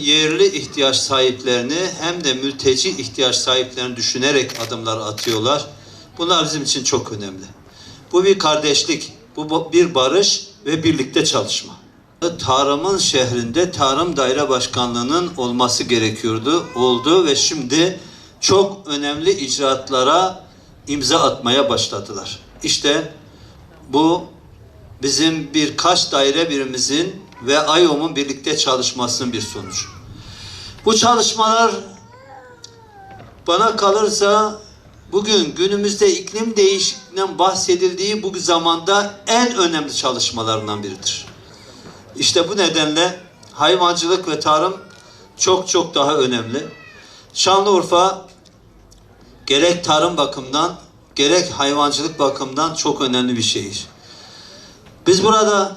yerli ihtiyaç sahiplerini hem de mülteci ihtiyaç sahiplerini düşünerek adımlar atıyorlar. Bunlar bizim için çok önemli. Bu bir kardeşlik, bu bir barış ve birlikte çalışma. Tarımın şehrinde Tarım Daire Başkanlığı'nın olması gerekiyordu, oldu ve şimdi çok önemli icraatlara imza atmaya başladılar. İşte bu bizim birkaç daire birimizin ve AYOM'un birlikte çalışmasının bir sonucu. Bu çalışmalar bana kalırsa bugün günümüzde iklim değişikliğinden bahsedildiği bu zamanda en önemli çalışmalarından biridir. İşte bu nedenle hayvancılık ve tarım çok çok daha önemli. Şanlıurfa gerek tarım bakımından gerek hayvancılık bakımından çok önemli bir şehir. Biz burada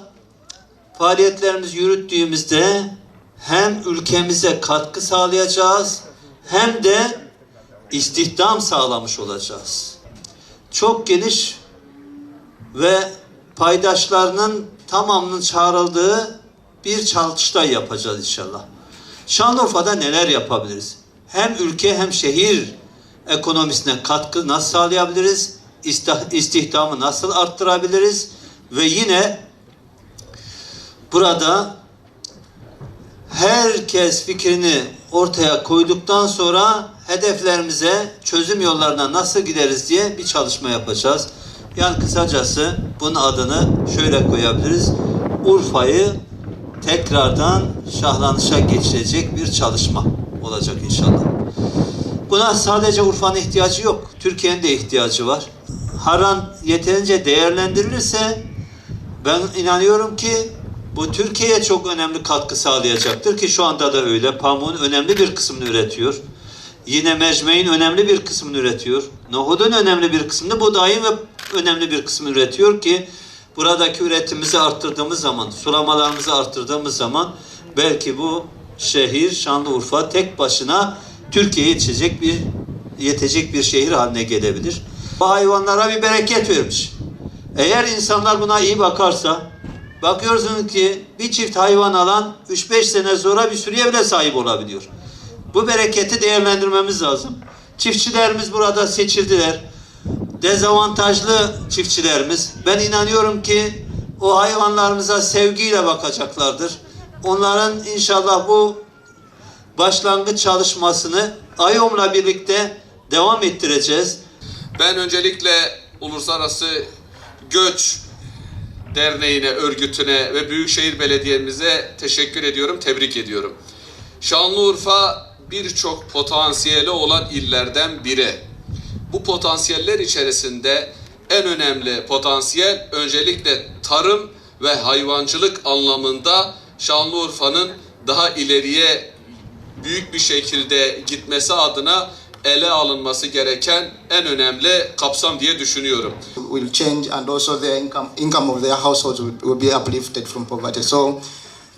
faaliyetlerimizi yürüttüğümüzde hem ülkemize katkı sağlayacağız hem de istihdam sağlamış olacağız. Çok geniş ve paydaşlarının tamamının çağrıldığı bir çalıştay yapacağız inşallah. Şanlıurfa'da neler yapabiliriz? Hem ülke hem şehir ekonomisine katkı nasıl sağlayabiliriz? İstih- İstihdamı nasıl arttırabiliriz? Ve yine burada herkes fikrini ortaya koyduktan sonra hedeflerimize çözüm yollarına nasıl gideriz diye bir çalışma yapacağız. Yani kısacası bunun adını şöyle koyabiliriz. Urfa'yı tekrardan şahlanışa geçirecek bir çalışma olacak inşallah. Buna sadece Urfa'nın ihtiyacı yok. Türkiye'nin de ihtiyacı var. Haran yeterince değerlendirilirse ben inanıyorum ki bu Türkiye'ye çok önemli katkı sağlayacaktır ki şu anda da öyle. Pamuğun önemli bir kısmını üretiyor. Yine mercimeğin önemli bir kısmını üretiyor. Nohudun önemli bir kısmını, buğdayın ve önemli bir kısmını üretiyor ki buradaki üretimimizi arttırdığımız zaman, sulamalarımızı arttırdığımız zaman belki bu şehir Şanlıurfa tek başına Türkiye'ye yetecek bir yetecek bir şehir haline gelebilir. Bu hayvanlara bir bereket vermiş. Eğer insanlar buna iyi bakarsa, bakıyorsunuz ki bir çift hayvan alan 3-5 sene sonra bir sürüye bile sahip olabiliyor. Bu bereketi değerlendirmemiz lazım. Çiftçilerimiz burada seçildiler. Dezavantajlı çiftçilerimiz. Ben inanıyorum ki o hayvanlarımıza sevgiyle bakacaklardır. Onların inşallah bu başlangıç çalışmasını AYOM'la birlikte devam ettireceğiz. Ben öncelikle Uluslararası Göç Derneği'ne, örgütüne ve Büyükşehir Belediye'mize teşekkür ediyorum, tebrik ediyorum. Şanlıurfa birçok potansiyeli olan illerden biri. Bu potansiyeller içerisinde en önemli potansiyel öncelikle tarım ve hayvancılık anlamında Şanlıurfa'nın daha ileriye büyük bir şekilde gitmesi adına ele alınması gereken en önemli kapsam diye düşünüyorum. will change and also their income income of their households will, will be uplifted from poverty. So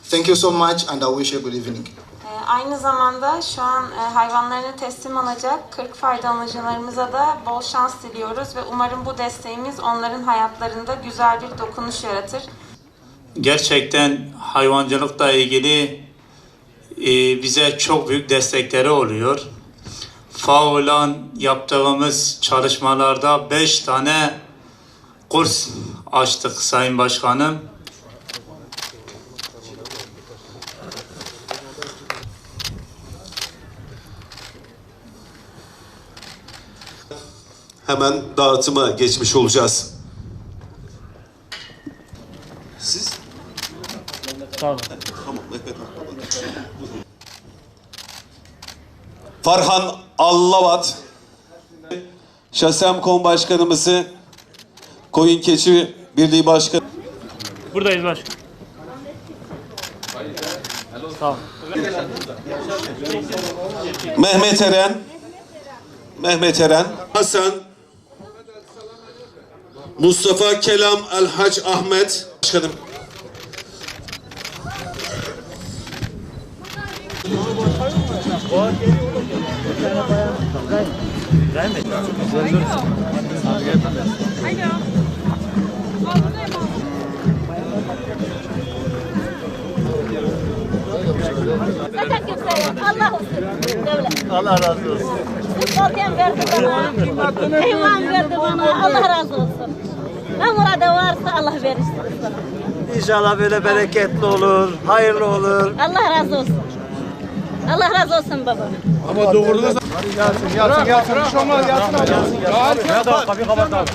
thank you so much and I wish you a good evening. Ee, Aynı zamanda şu an e, hayvanlarını teslim alacak 40 faydalanıcılarımıza da bol şans diliyoruz ve umarım bu desteğimiz onların hayatlarında güzel bir dokunuş yaratır. gerçekten hayvancılıkla ilgili e, bize çok büyük destekleri oluyor. FAO'lan yaptığımız çalışmalarda 5 tane kurs açtık Sayın Başkanım. hemen dağıtıma geçmiş olacağız. Siz? Tamam. Mehmet Farhan Allavat, Şasem Kon Başkanımızı, Koyun Keçi Birliği Başkanı, Buradayız başkan. Tamam. Mehmet Eren, Mehmet Eren, Hasan, Mustafa Kelam Elhac Ahmet, Başkanım. Zaten göster. Allah razı olsun. Korken verdi bana. Hayvan verdi bana. Allah razı olsun. Ne muradı varsa Allah verir. İnşallah böyle bereketli olur, hayırlı olur. Allah razı olsun. Allah razı olsun baba. Yatsın, yatsın, yatsın. Bir şey olmaz, yatsın. Yatsın, yatsın. Kapıyı kapat abi.